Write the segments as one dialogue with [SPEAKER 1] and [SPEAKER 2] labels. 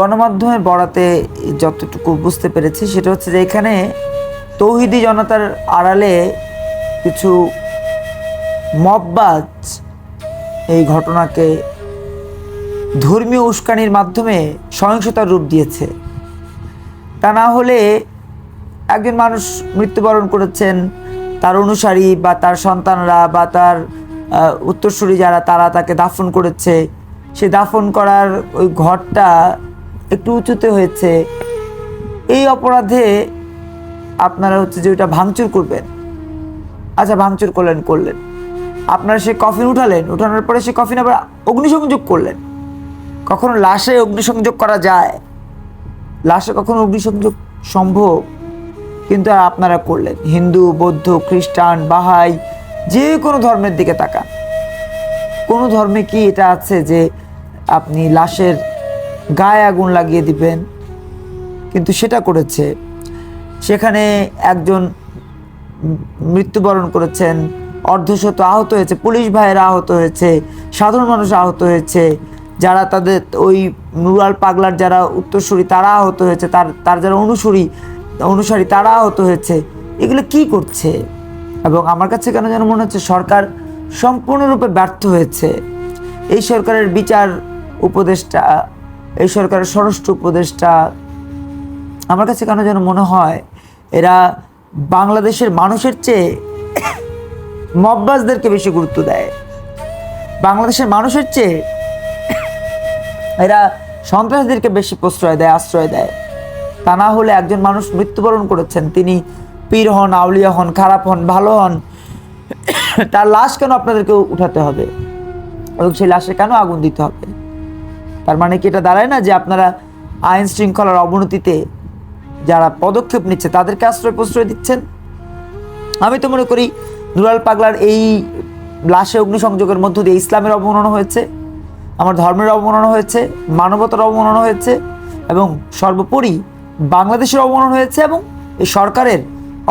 [SPEAKER 1] গণমাধ্যমে বড়াতে যতটুকু বুঝতে পেরেছি, সেটা হচ্ছে যে এখানে তৌহিদি জনতার আড়ালে কিছু মববাজ এই ঘটনাকে ধর্মীয় উস্কানির মাধ্যমে সহিংসতার রূপ দিয়েছে। তা না হলে একজন মানুষ মৃত্যুবরণ করেছেন, তার অনুসারী বা তার সন্তানরা বা তার উত্তরসূরি যারা, তারা তাকে দাফন করেছে। সে দাফন করার ওই ঘরটা একটু উঁচুতে হয়েছে। এই অপরাধে আপনারা হচ্ছে যে ওইটা ভাঙচুর করবেন। আচ্ছা ভাঙচুর করলেন করলেন। আপনারা সে কফিন উঠালেন, উঠানোর পরে সে কফিন আবার অগ্নিসংযোগ করলেন। কখনো লাশে অগ্নিসংযোগ করা যায়? লাশে কখনো অগ্নিসংযোগ সম্ভব? কিন্তু আপনারা করলেন। হিন্দু, বৌদ্ধ, খ্রিস্টান, বাহাই, যে কোনো ধর্মের দিকে তাকান। কোনো ধর্মে কি এটা আছে যে আপনি লাশের গায়ে আগুন লাগিয়ে দিবেন। কিন্তু সেটা করেছে। সেখানে একজন মৃত্যুবরণ করেছেন। অর্ধশত আহত হয়েছে, পুলিশ ভাইয়েরা আহত হয়েছে, সাধারণ মানুষ আহত হয়েছে। যারা তাদের ওই নুরাল পাগলার যারা উত্তরসূরি, তারা আহত হয়েছে। তার তার যারা অনুসরী, অনুসারী, তারা আহত হয়েছে। এগুলো কি করছে? এবং আমার কাছে কেন যেন মনে হচ্ছে সরকার সম্পূর্ণরূপে ব্যর্থ হয়েছে। এই সরকারের বিচার উপদেষ্টা এই সরকারের স্বরাষ্ট্র উপদেষ্টা, আমার কাছে কেন যেন মনে হয় এরা বাংলাদেশের মানুষের চেয়ে মব্বাজদেরকে বেশি গুরুত্ব দেয়। বাংলাদেশের মানুষের চেয়ে এরা সন্ত্রাসীদেরকে বেশি প্রশ্রয় দেয়, আশ্রয় দেয়। তা না হলে একজন মানুষ মৃত্যুবরণ করেছেন, তিনি পীর হন, আউলিয়া হন, খারাপ হন, ভালো হন, তার লাশ কেন আপনাদেরকে উঠাতে হবে? এবং সেই লাশে কেন আগুন দিতে হবে? তার মানে কি এটা দাঁড়ায় না যে আপনারা আইন শৃঙ্খলার অবনতিতে যারা পদক্ষেপ নিচ্ছে তাদেরকে আশ্রয় প্রশ্রয় দিচ্ছেন? আমি তো মনে করি নুরাল পাগলার এই লাশে অগ্নিসংযোগের মধ্য দিয়ে ইসলামের অবমাননা হয়েছে, আমার ধর্মের অবমাননা হয়েছে, মানবতার অবমাননা হয়েছে এবং সর্বোপরি বাংলাদেশের অবমাননা হয়েছে এবং এই সরকারের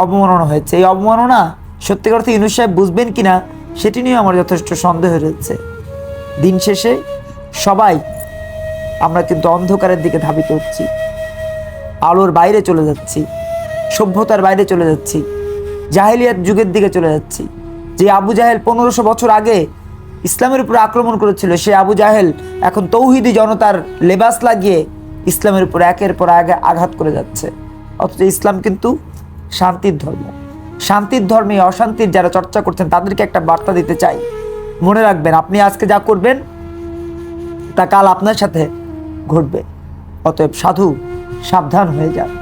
[SPEAKER 1] অবমাননা হয়েছে। এই অবমাননা সত্যিকার অর্থে ইউনুস সাহেব বুঝবেন কি না সেটি নিয়ে আমার যথেষ্ট সন্দেহ রয়েছে। দিন শেষে সবাই আমরা কিন্তু অন্ধকারের দিকে ধাবিত হচ্ছি। আলোর বাইরে চলে যাচ্ছি। সভ্যতার বাইরে চলে যাচ্ছি। জাহেলিয়াত যুগের দিকে চলে যাচ্ছি। যে আবু জাহেল পনেরোশো বছর আগে ইসলামের উপরে আক্রমণ করেছিল, সে আবু জাহেল এখন তৌহিদি জনতার লেবাস লাগিয়ে ইসলামের উপর একের পর আগে আঘাত করে যাচ্ছে। অথচ ইসলাম কিন্তু শান্তির ধর্ম। শান্তির ধর্মে অশান্তির যারা চর্চা করছেন, তাদেরকে একটা বার্তা দিতে চাই। মনে রাখবেন, আপনি আজকে যা করবেন, তা কাল আপনার সাথে ঘটবে। অতএব সাধু সাবধান হয়ে যান।